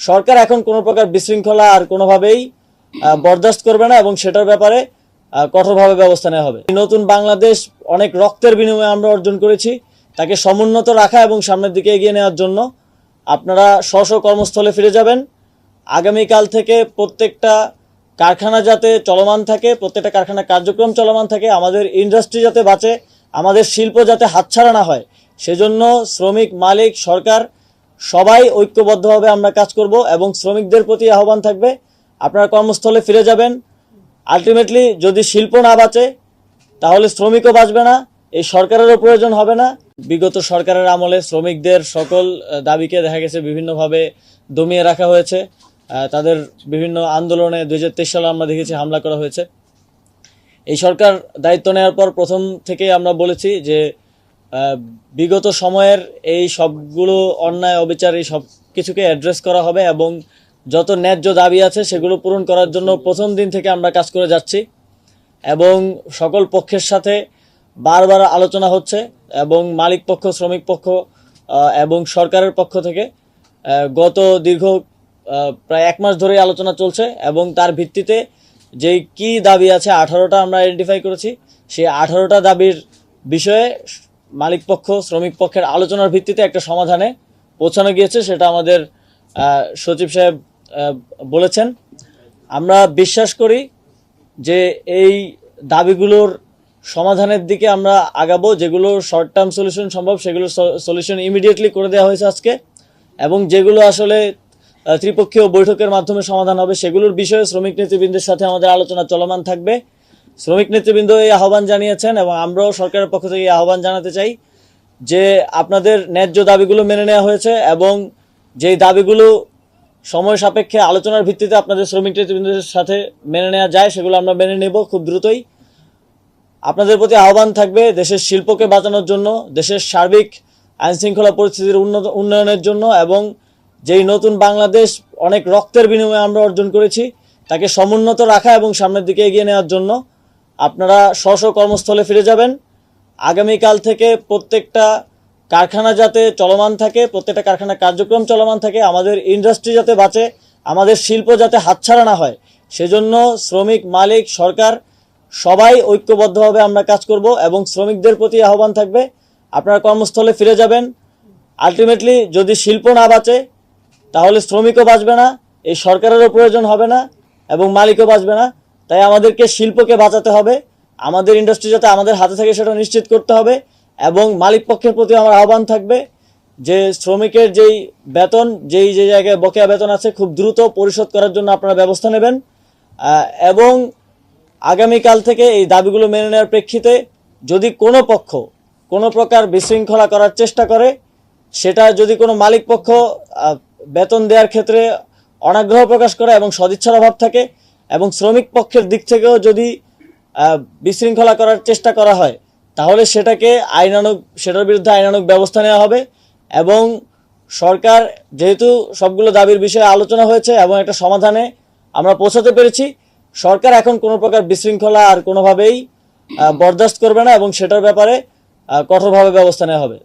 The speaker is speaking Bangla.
সরকার এখন কোনো প্রকার বিশৃঙ্খলা আর কোনোভাবেই বরদাস্ত করবে না এবং সেটার ব্যাপারে কঠোরভাবে ব্যবস্থা নেওয়া হবে। নতুন বাংলাদেশ অনেক রক্তের বিনিময়ে আমরা অর্জন করেছি। তাকে সমুন্নত রাখা এবং সামনের দিকে এগিয়ে নেওয়ার জন্য আপনারা স্ব স্ব কর্মস্থলে ফিরে যাবেন। আগামীকাল থেকে প্রত্যেকটা কারখানা যাতে চলমান থাকে, প্রত্যেকটা কারখানা কার্যক্রম চলমান থাকে, আমাদের ইন্ডাস্ট্রি যাতে বাঁচে, আমাদের শিল্প যাতে হাতছাড়া না হয়, সেজন্য শ্রমিক, মালিক, সরকার সবাই ঐক্যবদ্ধভাবে আমরা কাজ করব এবং শ্রমিকদের প্রতি আহ্বান থাকবে। আপনারা কর্মস্থলে ফিরে যাবেন। আলটিমেটলি যদি শিল্প না বাঁচে, তাহলে শ্রমিকও বাঁচবে না, এই সরকারেরও প্রয়োজন হবে না। বিগত সরকারের আমলে শ্রমিকদের সকল দাবিকে দেখা গেছে বিভিন্নভাবে দমিয়ে রাখা হয়েছে। তাদের বিভিন্ন আন্দোলনে দুই হাজার তেইশ সালে আমরা দেখেছি হামলা করা হয়েছে। এই সরকার দায়িত্ব নেওয়ার পর প্রথম থেকে আমরা বলেছি যে বিগত সময়ের এই সবগুলো অন্যায়, অবিচার, এই সব কিছুকে অ্যাড্রেস করা হবে এবং যত ন্যায্য দাবি আছে সেগুলো পূরণ করার জন্য প্রথম দিন থেকে আমরা কাজ করে যাচ্ছি এবং সকল পক্ষের সাথে বারবার আলোচনা হচ্ছে এবং মালিক পক্ষ, শ্রমিক পক্ষ এবং সরকারের পক্ষ থেকে গত দীর্ঘ প্রায় এক মাস ধরেই আলোচনা চলছে এবং তার ভিত্তিতে যে কি দাবি আছে আঠারোটা আমরা আইডেন্টিফাই করেছি। সেই আঠারোটা দাবির বিষয়ে মালিক পক্ষ, শ্রমিক পক্ষের আলোচনার ভিত্তিতে একটা সমাধানে পৌঁছানো গিয়েছে, সেটা আমাদের সচিব সাহেব বলেছেন। আমরা বিশ্বাস করি যে এই দাবিগুলোর সমাধানের দিকে আমরা আগাবো, যেগুলো শর্ট টার্ম সলিউশন সম্ভব সেগুলো সলিউশন ইমিডিয়েটলি করে দেওয়া হয়েছে আজকে। এবং যেগুলো আসলে ত্রিপক্ষীয় বৈঠকের মাধ্যমে সমাধান হবে, সেগুলোর বিষয়ে শ্রমিক নেতৃবৃন্দের সাথে আমাদের আলোচনা চলমান থাকবে। শ্রমিক নেতৃবৃন্দ এই আহ্বান জানিয়েছেন এবং আমরাও সরকারের পক্ষ থেকে এই আহ্বান জানাতে চাই যে আপনাদের ন্যায্য দাবিগুলো মেনে নেওয়া হয়েছে এবং যেই দাবিগুলো সময় সাপেক্ষে আলোচনার ভিত্তিতে আপনাদের শ্রমিক নেতৃবৃন্দের সাথে মেনে নেওয়া যায় সেগুলো আমরা মেনে নেব খুব দ্রুতই। আপনাদের প্রতি আহ্বান থাকবে দেশের শিল্পকে বাঁচানোর জন্য, দেশের সার্বিক আইন শৃঙ্খলা পরিস্থিতির উন্নত, উন্নয়নের জন্য এবং যেই নতুন বাংলাদেশ অনেক রক্তের বিনিময়ে আমরা অর্জন করেছি, তাকে সমুন্নত রাখা এবং সামনের দিকে এগিয়ে নেওয়ার জন্য আপনারা স্ব স্ব কর্মস্থলে ফিরে যাবেন। আগামীকাল থেকে প্রত্যেকটা কারখানা যাতে চলমান থাকে, প্রত্যেকটা কারখানা কার্যক্রম চলমান থাকে, আমাদের ইন্ডাস্ট্রি যাতে বাঁচে, আমাদের শিল্প যাতে হাতছাড়া না হয়, সেজন্য শ্রমিক, মালিক, সরকার, সবাই ঐক্যবদ্ধভাবে আমরা কাজ করব এবং শ্রমিকদের প্রতি আহ্বান থাকবে। আপনারা কর্মস্থলে ফিরে যাবেন। আলটিমেটলি যদি শিল্প না বাঁচে, তাহলে শ্রমিকও বাঁচবে না, এই সরকারেরও প্রয়োজন হবে না এবং মালিকও বাঁচবে না। তাই আমাদেরকে শিল্পকে বাঁচাতে হবে, আমাদের ইন্ডাস্ট্রি যাতে আমাদের হাতে থাকে সেটা নিশ্চিত করতে হবে, এবং মালিক পক্ষের প্রতি আমার আহ্বান থাকবে যে শ্রমিকের যেই বেতন, যেই যে জায়গায় বকেয়া বেতন আছে খুব দ্রুত পরিশোধ করার জন্য আপনারা ব্যবস্থা নেবেন। এবং আগামীকাল থেকে এই দাবিগুলো মেনে নেওয়ার প্রেক্ষিতে যদি কোনো পক্ষ কোনো প্রকার বিশৃঙ্খলা করার চেষ্টা করে, সেটা যদি কোনো মালিক পক্ষ বেতন দেওয়ার ক্ষেত্রে অনাগ্রহ প্রকাশ করে এবং সদিচ্ছার অভাব থাকে এবং শ্রমিক পক্ষের দিক থেকেও যদি বিশৃঙ্খলা করার চেষ্টা করা হয়, তাহলে সেটাকে আইনানুগ, সেটার বিরুদ্ধে আইনানুগ ব্যবস্থা নেওয়া হবে এবং সরকার যেহেতু সবগুলো দাবির বিষয়ে আলোচনা হয়েছে এবং একটা সমাধানে আমরা পৌঁছাতে পেরেছি, সরকার এখন কোনো প্রকার বিশৃঙ্খলা আর কোনোভাবেই বরদাস্ত করবে না এবং সেটার ব্যাপারে কঠোরভাবে ব্যবস্থা নেওয়া হবে।